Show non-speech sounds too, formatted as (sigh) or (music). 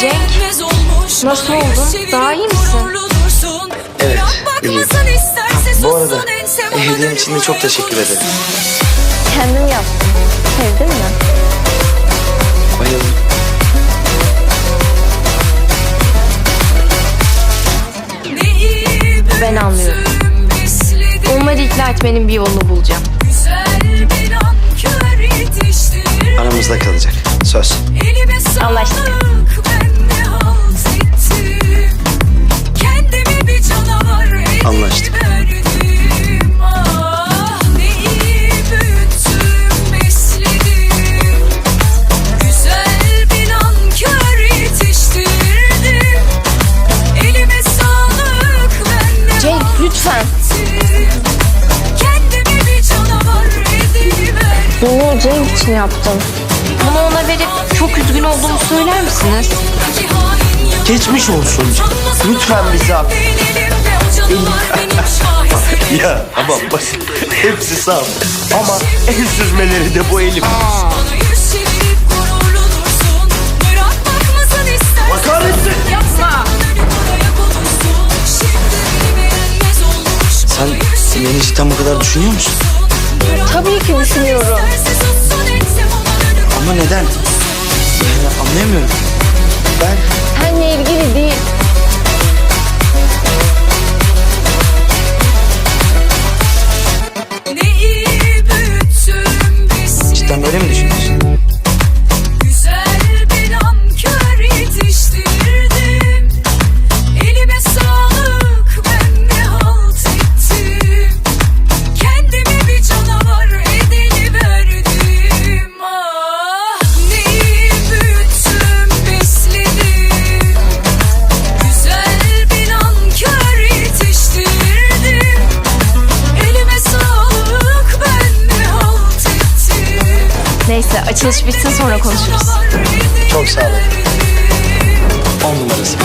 Cenk, nasıl oldun? Daha iyi misin? Evet, iyiyim. Bu arada hediyen için de çok teşekkür ederim. Kendim yaptım. Sevdin mi? Bayıldım. Ben anlıyorum. Onları ikna etmenin bir yolunu bulacağım. Lütfen. Bunu Cenk için yaptım. Bunu ona verip çok üzgün olduğumu söyler misiniz? Geçmiş olsun. Lütfen o benim şaheserim. (laughs) Ya tamam bak. Hepsi sağ. Ama en süzmeleri de bu elim. Bana Sen beni cidden bu kadar düşünüyor musun? Tabii ki düşünüyorum. Ama neden? Yani anlayamıyorum. Ben Seninle ilgili değil. Neyse açılış bitsin sonra konuşuruz. Çok sağ olun. On numarası.